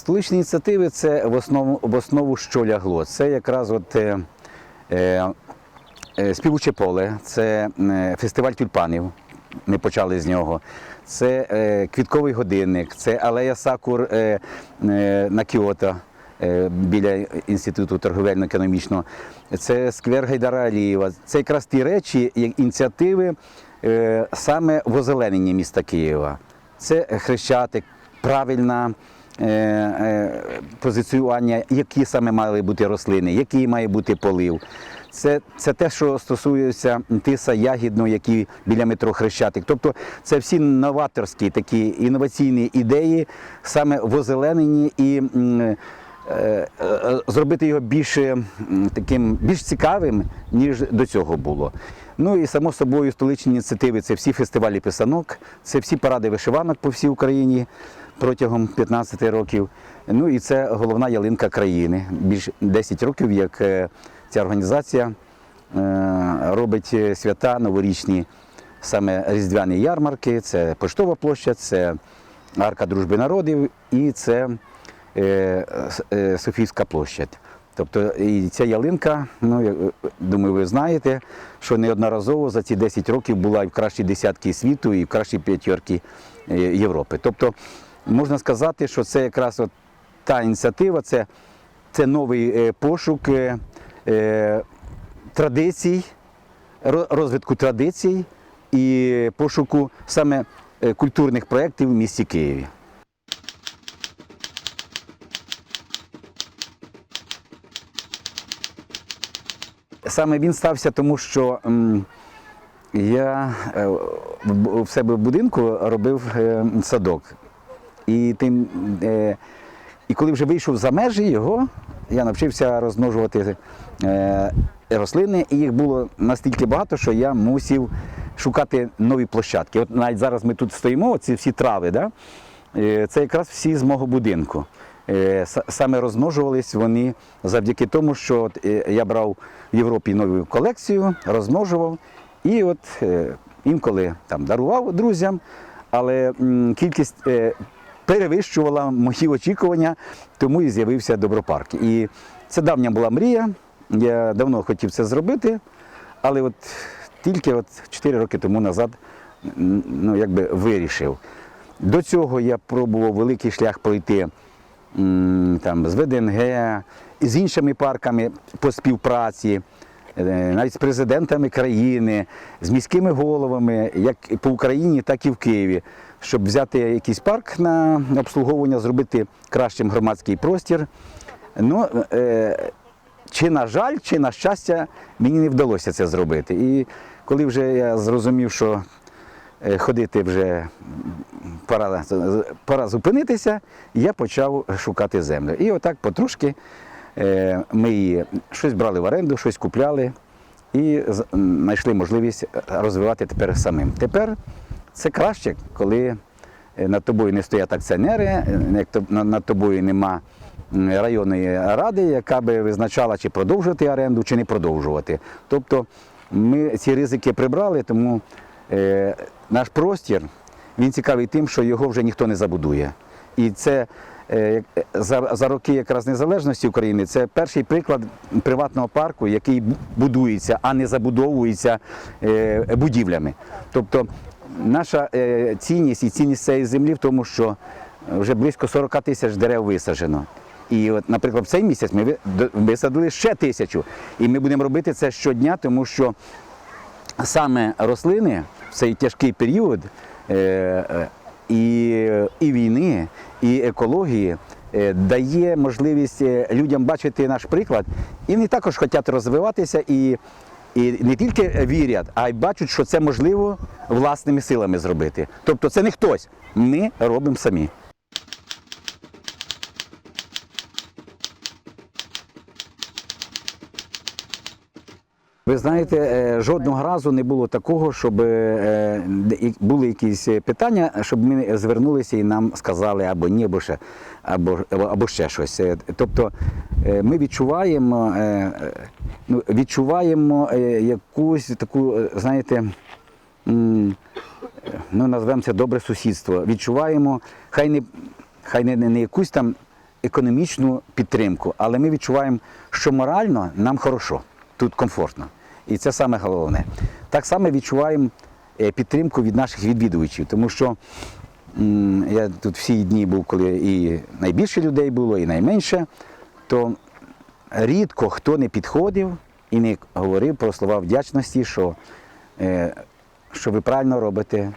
Столичні ініціативи це в основу, в основу що лягло. Це якраз от, е, е, е, співуче поле, це е, фестиваль тюльпанів. Ми почали з нього. Це е, квітковий годинник, це алея Сакур е, е, на Кіото е, біля інституту торговельно-економічного. Це сквер Гайдара Алієва. Це якраз ті речі, ініціативи е, саме в озелененні міста Києва. Це хрещатик, правильна позиціювання, які саме мали бути рослини, який має бути полив. Це, це те, що стосується тиса ягідного, які біля метро Хрещатик. Тобто це всі новаторські такі інноваційні ідеї саме в озелененні і е, е, зробити його більш е, таким більш цікавим, ніж до цього було. Ну і само собою столичні ініціативи це всі фестивалі писанок, це всі паради вишиванок по всій Україні протягом 15 років. Ну і це головна ялинка країни. Більш 10 років, як е, ця організація е, робить е, свята новорічні, саме різдвяні ярмарки, це Поштова площа, це Арка Дружби народів і це Софійська площадь. Тобто і ця ялинка, ну думаю, ви знаєте, що неодноразово за ці 10 років була і в кращій десятки світу, і в кращій п'ятірки Європи. Тобто можна сказати, що це якраз от та ініціатива, це, це новий е, пошук е, е, традицій, розвитку традицій і пошуку саме культурних проєктів в місті Києві. Саме він стався тому, що я в себе в будинку робив садок. І, тим, е, і коли вже вийшов за межі його, я навчився розмножувати е, рослини, і їх було настільки багато, що я мусив шукати нові площадки. От навіть зараз ми тут стоїмо, ці всі трави, да? е, це якраз всі з мого будинку. Е, Саме розмножувались вони завдяки тому, що от, е, я брав в Європі нову колекцію, розмножував, і от е, інколи там дарував друзям, але кількість перевищувала мої очікування, тому і з'явився добропарк. І це давня була мрія. Я давно хотів це зробити, але от тільки от 4 роки тому назад ну, якби вирішив. До цього я пробував великий шлях пройти там, з ВДНГ, з іншими парками по співпраці, е, навіть з президентами країни, з міськими головами, як по Україні, так і в Києві, щоб взяти якийсь парк на обслуговування, зробити кращим громадський простір. Ну, е, чи на жаль, чи на щастя, мені не вдалося це зробити. І коли вже я зрозумів, що е, ходити вже пора, пора зупинитися, я почав шукати землю. І отак потрошки е, ми її щось брали в оренду, щось купляли і знайшли можливість розвивати тепер самим. Тепер це краще, коли е, над тобою не стоять акціонери, е, над тобою нема районної ради, яка би визначала, чи продовжувати оренду, чи не продовжувати. Тобто ми ці ризики прибрали, тому е, наш простір він цікавий тим, що його вже ніхто не забудує. І це за, за роки якраз незалежності України це перший приклад приватного парку, який будується, а не забудовується будівлями. Тобто наша е, цінність і цінність цієї землі в тому, що вже близько 40 тисяч дерев висаджено. І от, наприклад, в цей місяць ми висадили ще тисячу. І ми будемо робити це щодня, тому що саме рослини в цей тяжкий період е, е, і, і війни, і екології е, дає можливість е, людям бачити наш приклад, і вони також хочуть розвиватися і, і не тільки вірять, а й бачать, що це можливо власними силами зробити. Тобто це не хтось, ми робимо самі. Ви знаєте, е, жодного разу не було такого, щоб е, і були якісь питання, щоб ми звернулися і нам сказали або ні, або ще, або, або, ще щось. Е, Тобто е, ми відчуваємо, е, е, ну, відчуваємо е, якусь таку, е, знаєте, ну, назвемо це добре сусідство. Відчуваємо, хай не, хай не, не якусь там економічну підтримку, але ми відчуваємо, що морально нам хорошо, тут комфортно. І це саме головне. Так само відчуваємо е, підтримку від наших відвідувачів, тому що я тут всі дні був, коли і найбільше людей було, і найменше, то рідко хто не підходив і не говорив про слова вдячності, що, е, що ви правильно робите,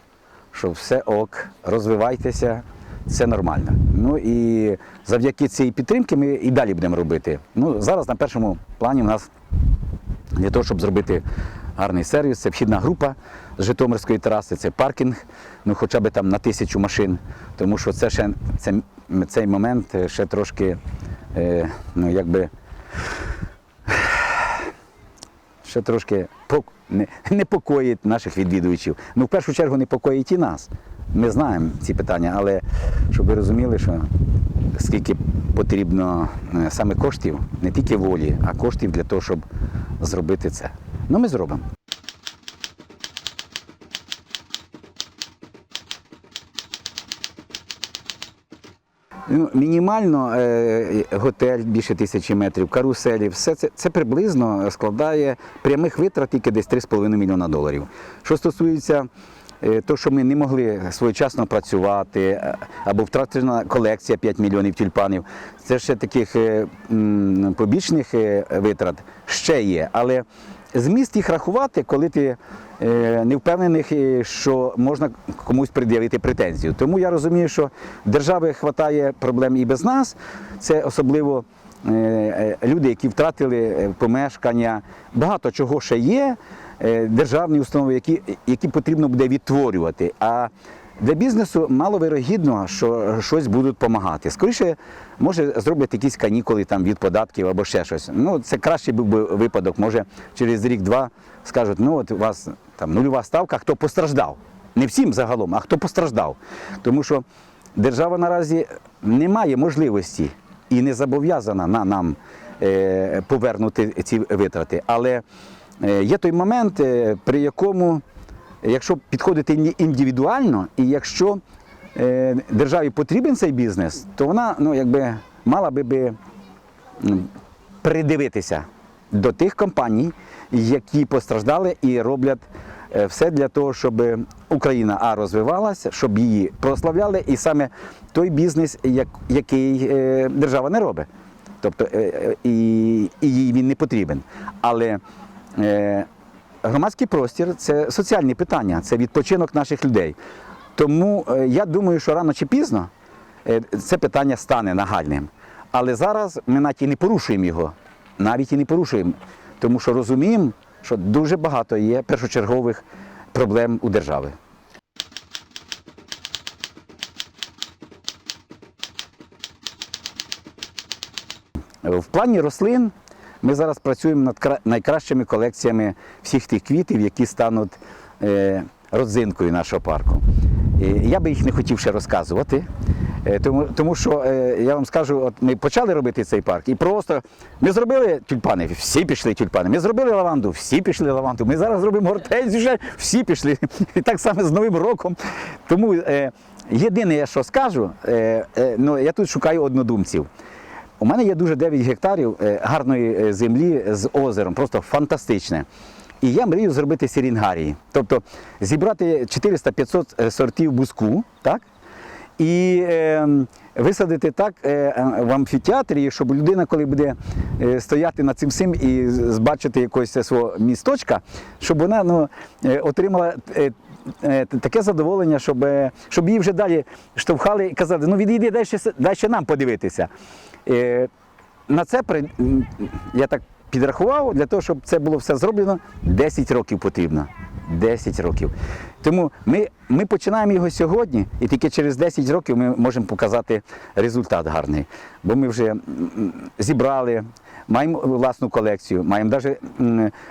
що все ок, розвивайтеся, це нормально. Ну і завдяки цій підтримці ми і далі будемо робити. Ну, зараз на першому плані у нас для того, щоб зробити гарний сервіс, це вхідна група з Житомирської траси, це паркінг, ну хоча б там на тисячу машин, тому що це ще це, цей момент ще трошки, е, ну якби ще трошки пок- не, непокоїть наших відвідувачів. Ну, в першу чергу непокоїть і нас. Ми знаємо ці питання, але щоб ви розуміли, що скільки потрібно е, саме коштів, не тільки волі, а коштів для того, щоб зробити це. Ну, ми зробимо. Ну, мінімально е, готель більше тисячі метрів, каруселі, все це, це приблизно складає прямих витрат тільки десь 3,5 мільйона доларів. Що стосується е, того, що ми не могли своєчасно працювати, е, або втрачена колекція 5 мільйонів тюльпанів, це ще таких е, побічних витрат ще є. Але зміст їх рахувати, коли ти не впевнений, що можна комусь пред'явити претензію. Тому я розумію, що держави вистачає проблем і без нас. Це особливо люди, які втратили помешкання. Багато чого ще є. Е, Державні установи, які, які потрібно буде відтворювати. А для бізнесу маловирогідно, що щось будуть допомагати. Скоріше, може, зроблять якісь канікули там від податків або ще щось. Ну, це кращий був би випадок. Може, через рік-два скажуть, ну от у вас там нульова ставка, хто постраждав. Не всім загалом, а хто постраждав. Тому що держава наразі не має можливості і не зобов'язана на нам е, повернути ці витрати. Але є той момент, е, при якому якщо підходити індивідуально, і якщо е, державі потрібен цей бізнес, то вона ну, якби, мала би, би придивитися до тих компаній, які постраждали і роблять е, все для того, щоб Україна а розвивалася, щоб її прославляли, і саме той бізнес, як- який е, держава не робить. Тобто е, е, і, їй він не потрібен. Але е, громадський простір це соціальні питання, це відпочинок наших людей. Тому е, я думаю, що рано чи пізно е, це питання стане нагальним. Але зараз ми навіть і не порушуємо його, навіть і не порушуємо, тому що розуміємо, що дуже багато є першочергових проблем у держави. В плані рослин ми зараз працюємо над найкращими колекціями всіх тих квітів, які стануть е, родзинкою нашого парку. Я би їх не хотів ще розказувати, е, тому, тому що е, я вам скажу, от ми почали робити цей парк, і просто ми зробили тюльпани, всі пішли тюльпани. Ми зробили лаванду, всі пішли лаванду. Ми зараз зробимо гортензію, вже всі пішли. І так само з Новим роком. Тому е, єдине, що скажу, е, е, ну, я тут шукаю однодумців. У мене є дуже 9 гектарів е, гарної е, землі з озером, просто фантастичне. І я мрію зробити сірінгарії. Тобто зібрати 400-500 сортів буску, так? І е, висадити так е, е, в амфітеатрі, щоб людина, коли буде е, стояти над цим всім і з- бачити якогось свого місточка, щоб вона ну, е, отримала е, е, таке задоволення, щоб, е, щоб її вже далі штовхали і казали, ну відійди далі, далі нам подивитися. Е, на це я так підрахував, для того, щоб це було все зроблено, 10 років потрібно. 10 років. Тому ми, ми починаємо його сьогодні, і тільки через 10 років ми можемо показати результат гарний. Бо ми вже зібрали, маємо власну колекцію, маємо навіть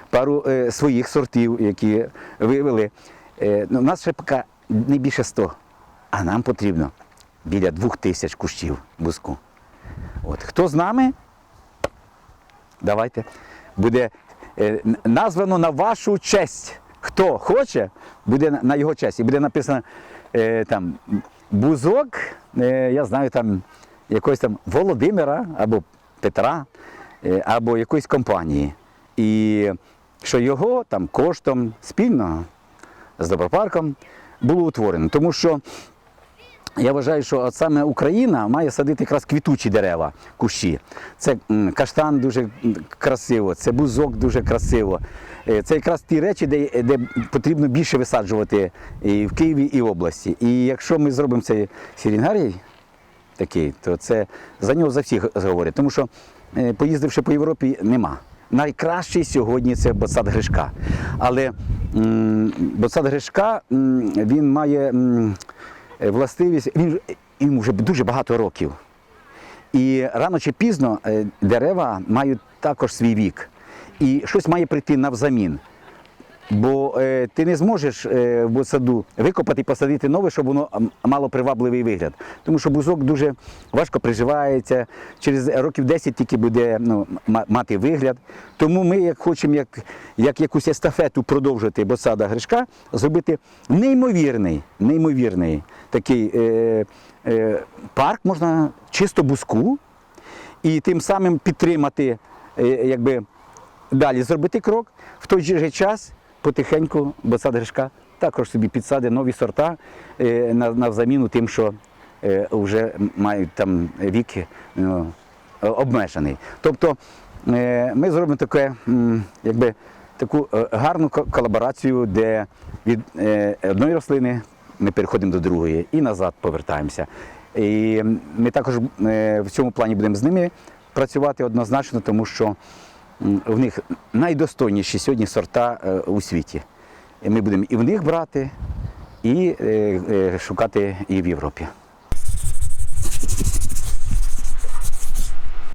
пару е, своїх сортів, які вивели. Е, ну, у нас ще поки не більше 100, а нам потрібно біля 2000 кущів буску. От. Хто з нами? Давайте. Буде е, названо на вашу честь. Хто хоче, буде на- на його честь. І буде написано е, там бузок, е, я знаю, там якогось там Володимира або Петра, е, або якоїсь компанії. І що його там коштом спільно з Добропарком було утворено. Тому що я вважаю, що от саме Україна має садити якраз квітучі дерева, кущі. Це каштан дуже красиво, це бузок дуже красиво. Е, Це якраз ті речі, де, де потрібно більше висаджувати і в Києві, і в області. І якщо ми зробимо цей сірінгарій такий, то це за нього за всіх говорять. Тому що е, поїздивши по Європі, нема. Найкращий сьогодні це боцат Гришка. Але м, боцат Гришка він має властивість, він, йому вже дуже багато років. І рано чи пізно е, дерева мають також свій вік. І щось має прийти навзамін. Бо е, ти не зможеш е, в саду викопати і посадити нове, щоб воно мало привабливий вигляд. Тому що бузок дуже важко приживається, через років 10 тільки буде ну, мати вигляд. Тому ми, як хочемо, як, як якусь естафету продовжити босада гришка, зробити неймовірний, неймовірний такий е, е, парк, можна чисто бузку, і тим самим підтримати, е, якби далі зробити крок, в той же час потихеньку босад гришка також собі підсади нові сорта е, на, на заміну тим, що е, вже мають там вік е, обмежений. Тобто ми зробимо таке, якби, таку гарну колаборацію, де від одної рослини ми переходимо до другої і назад повертаємося. І ми також в цьому плані будемо з ними працювати однозначно, тому що в них найдостойніші сьогодні сорта е, у світі. Ми будемо і в них брати, і е, е, шукати і в Європі.